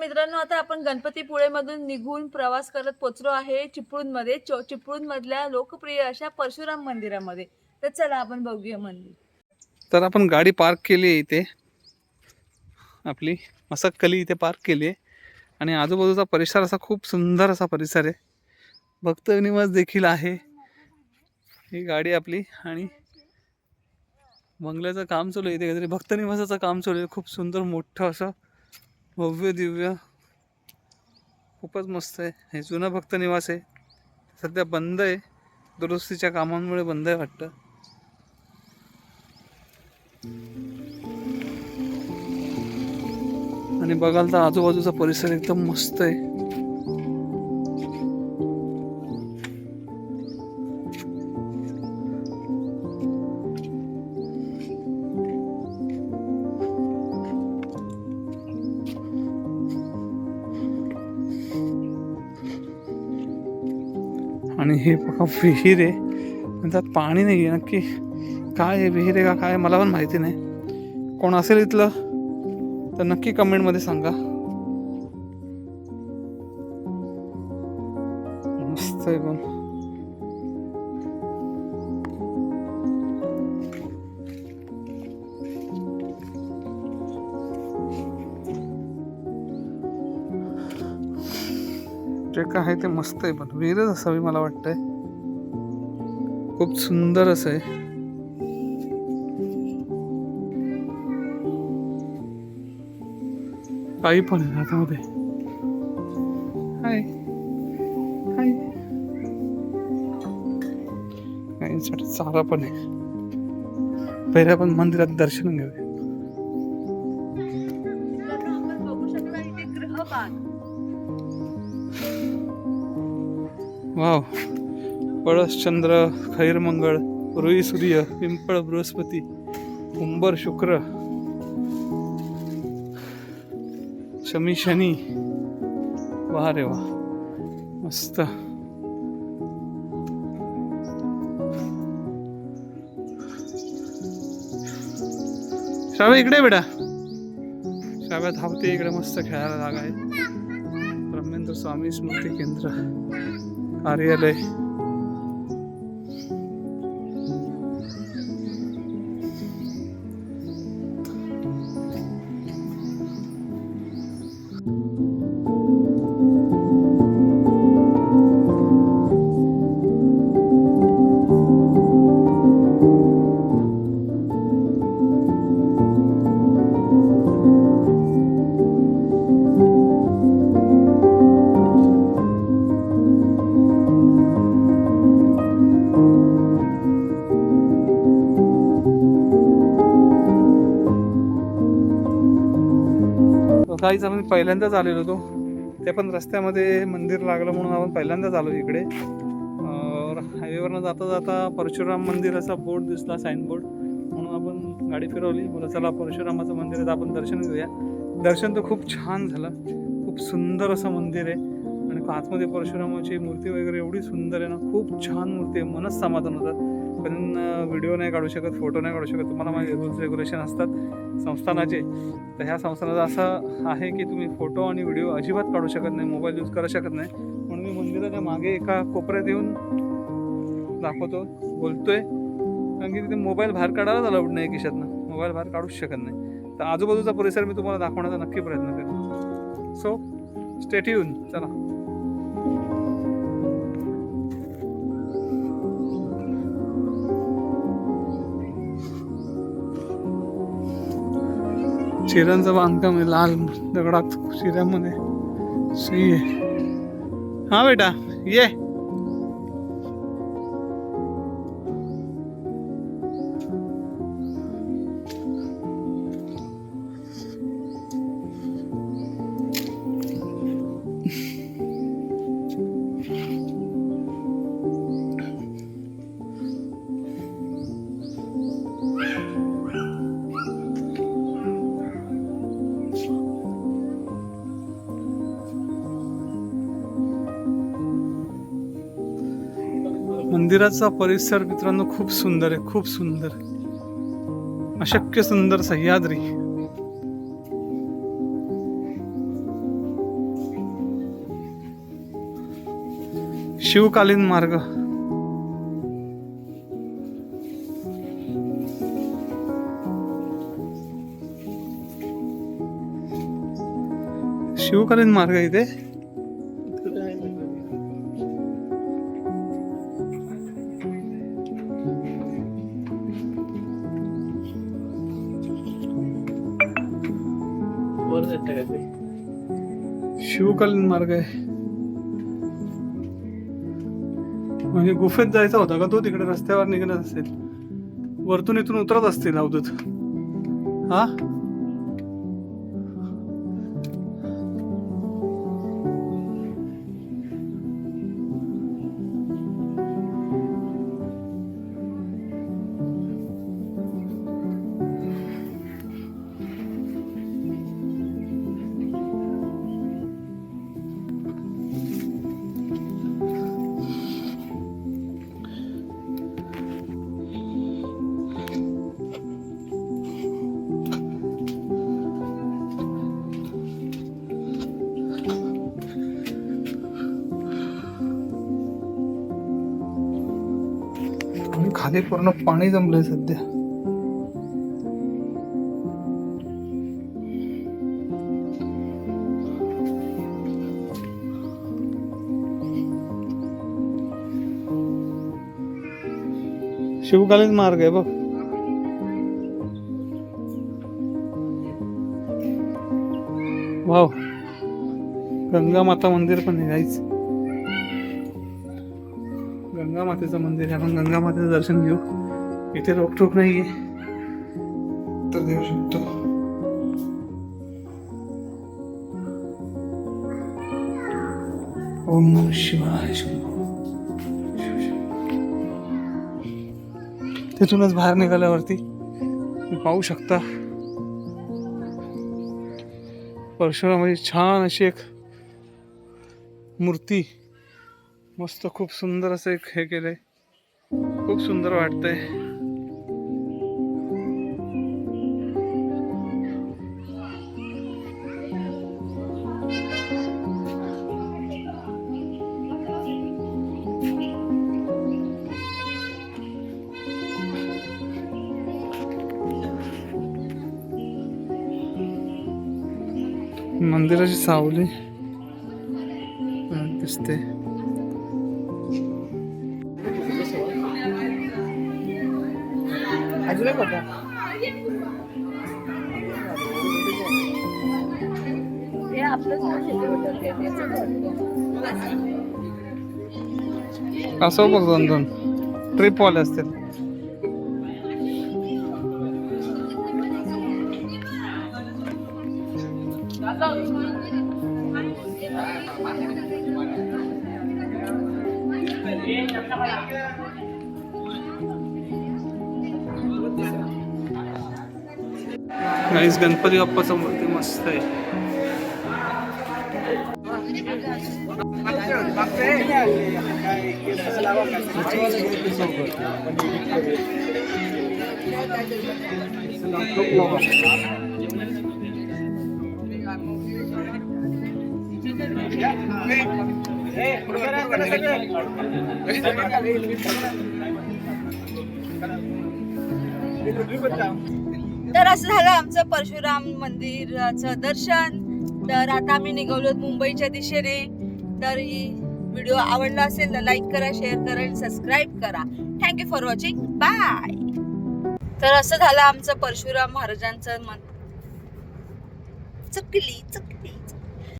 मित्रांनो आता आपण गणपतीपुळेमधून निघून प्रवास करत पोचलो आहे चिपळूणमध्ये. चो चिपळूणमधल्या लोकप्रिय अशा परशुराम मंदिरामध्ये. तर चला आपण बघूया मंदिर. तर आपण गाडी पार्क केली आहे इथे. आपली मसक्कली इथे पार्क केली आहे. आणि आजूबाजूचा परिसर असा खूप सुंदर असा परिसर आहे. भक्त निवास देखील आहे. ही गाडी आपली आणि बंगल्याचं काम चालू आहे. इथे काहीतरी भक्त निवासाचं काम चालू आहे. खूप सुंदर मोठं असं भव्य दिव्य. खूपच मस्त आहे. हे जुनं भक्त निवास आहे. सध्या बंद आहे. दुरुस्तीच्या कामांमुळे बंद आहे वाटतं. आणि बघाल तर आजूबाजूचा परिसर एकदम मस्त आहे. आणि हे बघा विहीर आहे. पण त्यात पाणी नाही आहे नक्की काय आहे विहीर आहे का काय मला पण माहिती नाही. कोण असेल इथलं? तर नक्की कमेंटमध्ये सांगा. मस्त आहे पण. जे काय आहे ते मस्त आहे पण. वेगळंच असावी मला वाटतंय. खूप सुंदर असं आहे. काही पण आहे हातामध्ये हाय. हाय. काहींसाठी चारा पण आहे. पहिल्या पण मंदिरात दर्शन घेऊया. वाव. पळसचंद्र खैरमंगळ रुई सूर्य पिंपळ बृहस्पती कुंभर शुक्र. शमी शनी. वा रे वा मस्त. श्राव्या इकडे बेटा. श्राव्या धावते इकडे मस्त खेळायला जागा आहे. ब्रह्मेंद्र स्वामी स्मृती केंद्र. അറിയാലേ काहीच आम्ही पहिल्यांदाच आलेलो होतो. ते पण रस्त्यामध्ये मंदिर लागलं म्हणून आपण पहिल्यांदाच आलो इकडे. हायवेवरनं जाता जाता परशुराम मंदिर असा बोर्ड दिसला साईन बोर्ड म्हणून आपण गाडी फिरवली. बोला चला परशुरामाचं मंदिर आहे तर आपण दर्शन घेऊया. दर्शन तर खूप छान झालं. खूप सुंदर असं मंदिर आहे. आणि आतमध्ये परशुरामाची मूर्ती वगैरे एवढी सुंदर आहे ना खूप छान मूर्ती आहे. मनच समाधान होतं. पण व्हिडिओ नाही काढू शकत फोटो नाही काढू शकत. तुम्हाला माझे रूल्स रेग्युलेशन असतात संस्थानाचे. तर ह्या संस्थानाचं असं आहे की तुम्ही फोटो आणि व्हिडिओ अजिबात काढू शकत नाही मोबाईल यूज करू शकत नाही. म्हणून मी मंदिराच्या मागे एका कोपऱ्यात येऊन दाखवतो बोलतोय. कारण की तिथे मोबाईल बाहेर काढायलाच अलाउड नाही खिशातनं. मोबाईल बाहेर काढूच शकत नाही. तर आजूबाजूचा परिसर मी तुम्हाला दाखवण्याचा नक्की प्रयत्न करेन. सो स्टेट येऊन चला. शिऱ्यांचं बांधकाम आहे लाल दगडात शिऱ्यामध्ये सही आहे. हा बेटा ये. मंदिराचा परिसर मित्रांनो खूप सुंदर आहे खूप सुंदर अशक्य सुंदर सह्याद्री. शिवकालीन मार्ग. शिवकालीन मार्ग इथे. शिवकालीन मार्ग आहे. म्हणजे गुफेत जायचा होता का तो तिकडे रस्त्यावर निघत असेल. वरतून इथून उतरत असतील अवधूत. हा? आणि खाली पूर्ण पाणी जमलंय सध्या. शिवकालीन मार्ग आहे बघ. वाव. गंगा माता मंदिर पण आहे गंगा मातेचं मंदिर आहे. आपण गंगा मातेचं दर्शन घेऊ. इथे रोकटोक नाहीये. तर देऊ शकतो. ओम शिवाय शिव, तिथूनच बाहेर निघाल्यावरती पाहू शकता. परशुरामाची छान अशी एक मूर्ती मस्त खूप सुंदर असं एक हे केलंय. खूप सुंदर वाटतंय. मंदिराची सावली. हे आपलंच असं बघ दोन दोन. ट्रिप वाले असतील. Guys, ganito rin pa sa multi-master. Terima kasih. तर असं झालं आमचं परशुराम मंदिराचं दर्शन. तर आता आम्ही निघालो मुंबईच्या दिशेने. तर ही व्हिडिओ आवडला असेल तर लाईक करा शेअर करा आणि सबस्क्राईब करा. थँक्यू फॉर वॉचिंग बाय तर असं झालं आमचं परशुराम महाराजांचं मन चकली चकली.